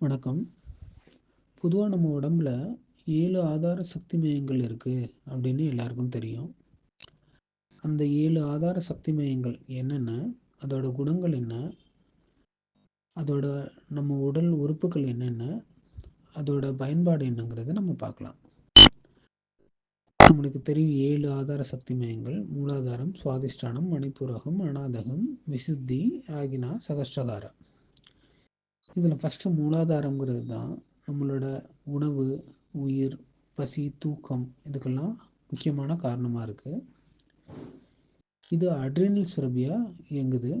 வணக்கம். பொதுவாக நம்ம உடம்புல ஏழு ஆதார சக்தி மையங்கள் இருக்குது அப்படின்னு எல்லாருக்கும் தெரியும். அந்த ஏழு ஆதார சக்தி மையங்கள் என்னென்ன? அதோட குணங்கள் என்ன? அதோட நம்ம உடல் உறுப்புகள் என்னென்ன? அதோட பயன்பாடு என்னங்கிறத நம்ம பார்க்கலாம். நம்மளுக்கு தெரியும் ஏழு ஆதார சக்தி மையங்கள். மூலாதாரம் சுவாதிஷ்டானம் மணிப்பூரகம் அனாதகம் விசுத்தி ஆகினா சகஸ்டகாரம் இதில் ஃபஸ்ட்டு மூலாதாரங்கிறது தான் நம்மளோட உணவு உயிர் பசி தூக்கம் இதுக்கெல்லாம் முக்கியமான காரணமாக இருக்குது இது அட்ரினல் சுரபியாக இயங்குது.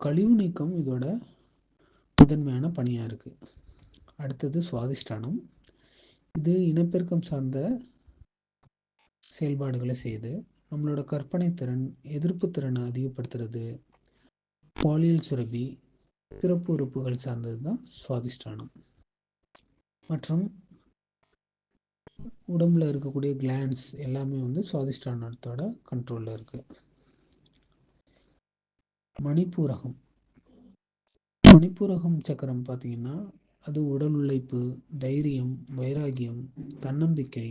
கழிவு நீக்கம் இதோட முதன்மையான பணியாக இருக்குது அடுத்தது சுவாதிஷ்டானம். இது இனப்பெருக்கம் சார்ந்த செயல்பாடுகளை செய்து நம்மளோட கற்பனை திறன் எதிர்ப்பு திறனை அதிகப்படுத்துறது பாலியல் சுரபி பிறப்பு உறுப்புகள் சார்ந்தது தான் சுவாதிஷ்டானம். மற்றும் உடம்புல இருக்கக்கூடிய கிளான்ஸ் எல்லாமே வந்து சுவாதிஷ்டானத்தோட கண்ட்ரோலில் இருக்குது மணிப்பூரகம். மணிப்பூரகம் சக்கரம் பார்த்தீங்கன்னா அது உடல் உழைப்பு தைரியம் வைராகியம் தன்னம்பிக்கை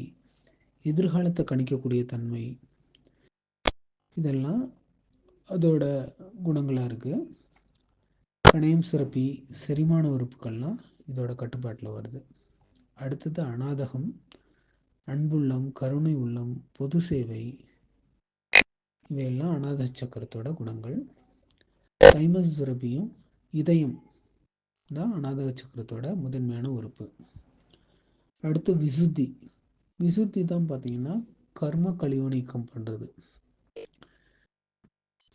எதிர்காலத்தை கணிக்கக்கூடிய தன்மை இதெல்லாம் அதோட குணங்களாக இருக்குது கணையம் சுரப்பி செரிமான உறுப்புகள்லாம் இதோட கட்டுப்பாட்டில் வருது. அடுத்தது அநாதகம் அன்புள்ளம் கருணை உள்ளம் பொது சேவை இவையெல்லாம் அநாத சக்கரத்தோட குணங்கள். தைமஸ் சுரப்பியும் இதயம் தான் அநாத சக்கரத்தோட முதன்மையான உறுப்பு. அடுத்து விசுத்தி. விசுத்தி தான் பார்த்தீங்கன்னா கர்ம கழிவு நீக்கம் பண்ணுறது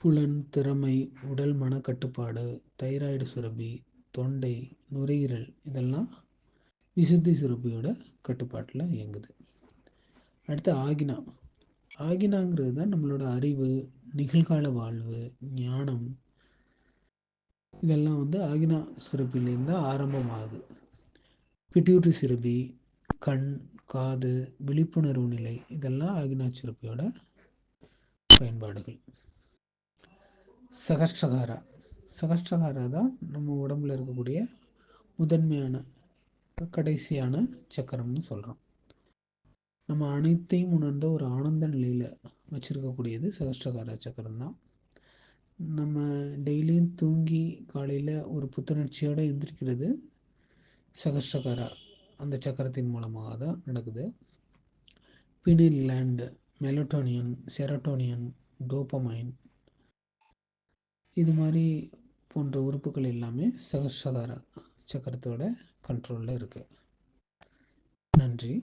புலன் திறமை உடல் மன கட்டுப்பாடு தைராய்டு சுரபி தொண்டை நுரையீரல் இதெல்லாம் விசுத்தி சுரப்பியோட கட்டுப்பாட்டில் இயங்குது. அடுத்து ஆகினா. ஆகினாங்கிறது தான் நம்மளோட அறிவு நிகழ்கால வாழ்வு ஞானம். இதெல்லாம் வந்து ஆகினா சுரப்பிலேருந்து ஆரம்பமாகுது. பிட்யூட்ரி சுரப்பி கண் காது விழிப்புணர்வு நிலை இதெல்லாம் ஆகினா சுரப்பியோட பயன்பாடுகள். சகஸ்டகாரா சகஸ்டகாரா தான் நம்ம உடம்புல இருக்கக்கூடிய முதன்மையான கடைசியான சக்கரம்னு சொல்கிறோம் நம்ம அனைத்தையும் உணர்ந்த ஒரு ஆனந்த நிலையில் வச்சுருக்கக்கூடியது சகஸ்டகார சக்கரம் தான். நம்ம டெய்லியும் தூங்கி காலையில் ஒரு புத்துணர்ச்சியோடு எந்திரிக்கிறது சகஸ்டகாரா அந்த சக்கரத்தின் மூலமாக தான் நடக்குது. பினில் லேண்டு மெலட்டோனியன் செரட்டோனியன் டோப்பமைன் இது மாதிரி போன்ற உறுப்புகள் எல்லாமே சகஸ்டகார சக்கரத்தோட கண்ட்ரோலில் இருக்குது நன்றி.